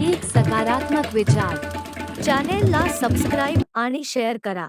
एक सकारात्मक विचार. चॅनेलला सबस्क्राईब आणि शेअर करा.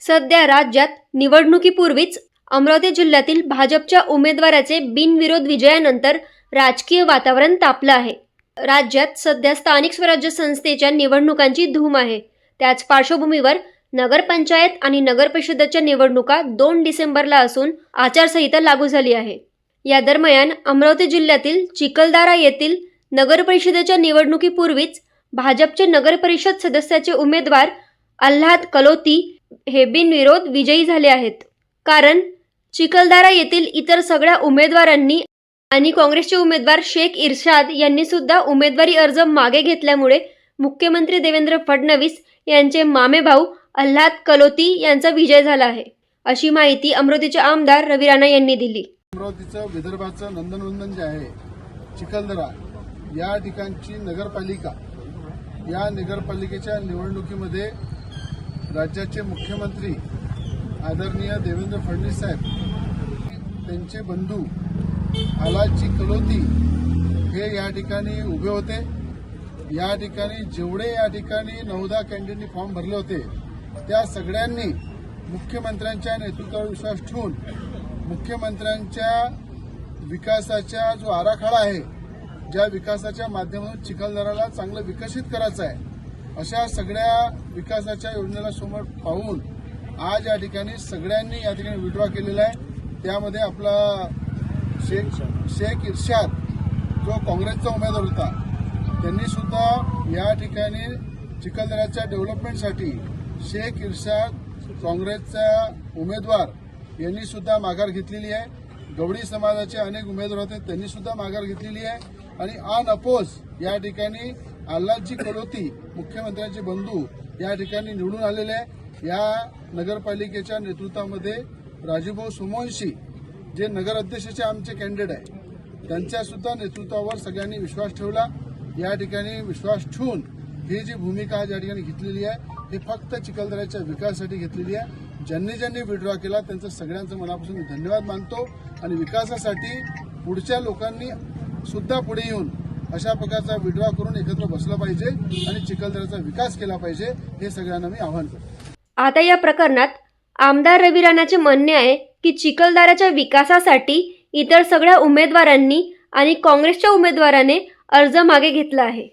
सध्या राज्यात निवडणुकीपूर्वीच अमरावती जिल्ह्यातील भाजपच्या उमेदवाराचे बिनविरोध विजयानंतर राजकीय वातावरण तापलं आहे. राज्यात सध्या स्थानिक स्वराज्य संस्थेच्या निवडणुकांची धूम आहे. त्याच पार्श्वभूमीवर नगरपंचायत आणि नगर परिषदेच्या निवडणुका दोन डिसेंबरला असून आचारसंहिता लागू झाली आहे. या दरम्यान अमरावती जिल्ह्यातील चिखलदारा येथील नगरपरिषदेच्या निवडणुकीपूर्वीच भाजपचे नगरपरिषद सदस्याचे उमेदवार आल्हाद कलोती हे बिनविरोध विजयी झाले आहेत. कारण चिखलदारा येथील इतर सगळ्या उमेदवारांनी आणि काँग्रेसचे उमेदवार शेख इर्शाद यांनी सुद्धा उमेदवारी अर्ज मागे घेतल्यामुळे मुख्यमंत्री देवेंद्र फडणवीस यांचे मामेभाऊ आल्हाद कलोती यांचा विजय झाला आहे. अशी माहिती अमरावतीचे आमदार रवी राणा यांनी दिली. अमरावतीचं विदर्भाचं नंदनवंदन जे आहे चिखलदरा या ठिकाणची नगरपालिका या नगरपालिकेच्या निवडणुकीमध्ये राज्याचे मुख्यमंत्री आदरणीय देवेंद्र फडणवीस साहेब त्यांचे बंधू आलाजी कलोती हे या ठिकाणी उभे होते. या ठिकाणी जेवढे या ठिकाणी नवदा कॅन्डिडेटनी फॉर्म भरले होते त्या सगळ्यांनी मुख्यमंत्र्यांच्या नेतृत्वावर विश्वास ठेवून मुख्यमंत्र्यांच्या विकासाचा जो आराखडा आहे ज्या विकासाच्या माध्यमातून चिखलदराला चांगलं विकसित करायचं आहे अशा सगळ्या विकासाच्या योजनेला समोर पाहून आज या ठिकाणी सगळ्यांनी या ठिकाणी विड्रॉ केलेला आहे. त्यामध्ये आपला शेख शेख इर्शाद जो काँग्रेसचा उमेदवार होता त्यांनी सुद्धा या ठिकाणी चिखलदऱ्याच्या डेव्हलपमेंटसाठी शेख इर्शाद काँग्रेसचा उमेदवार यांनी सुद्धा माघार घेतलेली आहे. गवडी समाजाचे अनेक उमेदवार होते त्यांनी सुद्धा माघार घेतलेली आहे. आणि अन अपोज या ठिकाणी आल्हादजी कडोती मुख्यमंत्र्यांचे बंधू या ठिकाणी निवडून आलेले आहे. या नगरपालिकेच्या नेतृत्वामध्ये राजूभाऊ सुमोंशी जे नगर अध्यक्षाचे आमचे कॅन्डिडेट आहे त्यांच्या सुद्धा नेतृत्वावर सगळ्यांनी विश्वास ठेवला. या ठिकाणी विश्वास ठेवून ही जी भूमिका आज या ठिकाणी घेतलेली आहे ही फक्त चिखलदऱ्याच्या विकासासाठी घेतलेली आहे. ज्यांनी ज्यांनी विड्रॉ केला त्यांचं सगळ्यांचं मनापासून मी धन्यवाद मानतो. आणि विकासासाठी पुढच्या लोकांनी सुद्धा पुढे येऊन अशा प्रकारचा विडवा करून एकत्र बसलं पाहिजे आणि चिखलदऱ्याचा विकास केला पाहिजे हे सगळ्यांना मी आव्हान करतो. आता या प्रकरणात आमदार रवी राणाचे म्हणणे आहे की चिखलदऱ्याच्या विकासासाठी इतर सगळ्या उमेदवारांनी आणि काँग्रेसच्या उमेदवाराने अर्ज मागे घेतला आहे.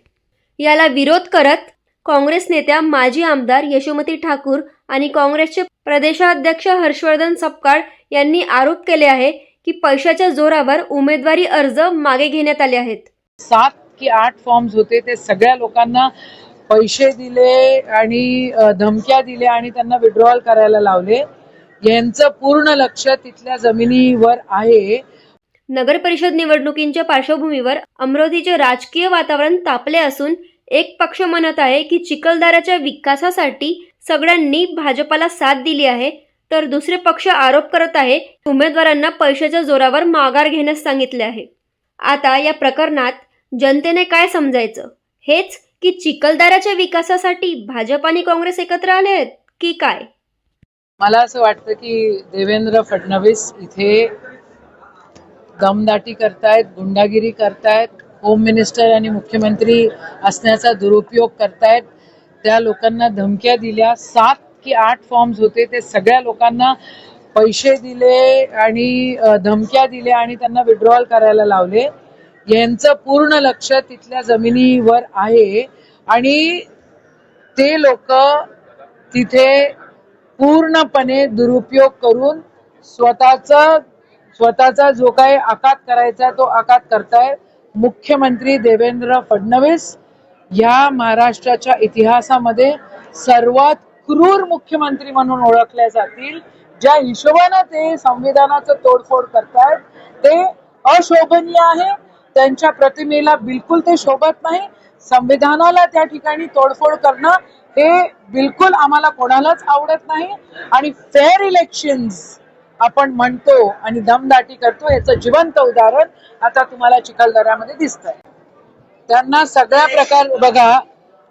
याला विरोध करत काँग्रेस नेत्या माजी आमदार यशोमती ठाकूर आणि काँग्रेसचे प्रदेशाध्यक्ष हर्षवर्धन सपकाळ यांनी आरोप केले आहे की पैशाच्या जोरावर उमेदवारी अर्ज मागे घेण्यात आले आहेत. सात की आठ फॉर्म्स होते ते सगळ्या लोकांना पैसे दिले आणि धमक्या दिल्या आणि त्यांना विड्रॉल करायला लावले. यांचं पूर्ण लक्ष तिथल्या जमिनीवर आहे. नगरपरिषद निवडणुकींच्या पार्श्वभूमीवर अमरावतीचे राजकीय वातावरण तापले असून एक पक्ष म्हणत आहे की चिखलदऱ्याच्या विकासासाठी सगळ्यांनी भाजपाला साथ दिली आहे. तर दुसरे पक्ष आरोप करत आहे उमेदवारांना पैशाच्या जोरावर माघार घेण्यास सांगितले आहे. आता या प्रकरणात जनतेने काय समजायचं? हेच की चिखलदऱ्याच्या विकासासाठी भाजप आणि काँग्रेस एकत्र आले आहेत की काय? मला असं वाटतं की देवेंद्र फडणवीस इथे दमदाटी करतायत गुंडागिरी करतायत होम मिनिस्टर आणि मुख्यमंत्री असण्याचा दुरुपयोग करतायत. त्या लोकांना धमक्या दिल्या सात की आठ फॉर्म्स होते ते सगळ्या लोकांना पैसे दिले आणि धमक्या दिल्या आणि त्यांना विड्रॉल करायला लावले. यांचं पूर्ण लक्ष तिथल्या जमिनीवर आहे आणि ते लोक तिथे पूर्णपणे दुरुपयोग करून स्वतःचा स्वतःचा जो काही आकात करायचा तो आकात करताय. मुख्यमंत्री देवेंद्र फडणवीस या महाराष्ट्राच्या इतिहासामध्ये सर्वात क्रूर मुख्यमंत्री म्हणून ओळखल्या जातील. ज्या हिशोबानं ते संविधानाचं तोडफोड करतायत ते अशोभनीय आहे. त्यांच्या प्रतिमेला बिलकुल ते शोभत नाही. संविधानाला त्या ठिकाणी तोडफोड करणं हे बिलकुल आम्हाला कोणालाच आवडत नाही. आणि फेअर इलेक्शन्स आपण म्हणतो आणि दमदाटी करतो याचं जिवंत उदाहरण आता तुम्हाला चिखलदऱ्यामध्ये दिसतंय. त्यांना सगळ्या प्रकार बघा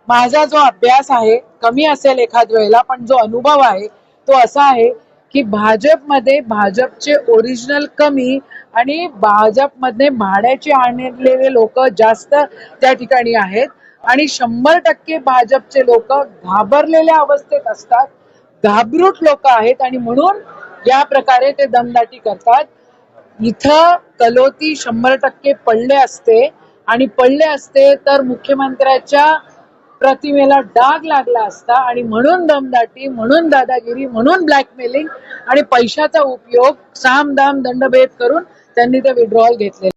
माझा जो अभ्यास आहे कमी असेल एखाद वेळेला पण जो अनुभव आहे तो असा आहे की भाजपमध्ये भाजपचे ओरिजिनल कमी आणि भाजपमध्ये भाड्याचे आणलेले लोक जास्त त्या ठिकाणी आहेत. आणि शंभर टक्के भाजपचे लोक घाबरलेल्या अवस्थेत असतात घाबरूट लोक आहेत आणि म्हणून या प्रकारे ते दमदाटी करतात. इथं कलोती शंभर टक्के पडले असते आणि पडले असते तर मुख्यमंत्र्याच्या प्रतिमेला डाग लागला असता आणि म्हणून दमदाटी म्हणून दादागिरी म्हणून ब्लॅकमेलिंग आणि पैशाचा उपयोग साम दाम दंडभेद करून त्यांनी ते विड्रॉल घेतले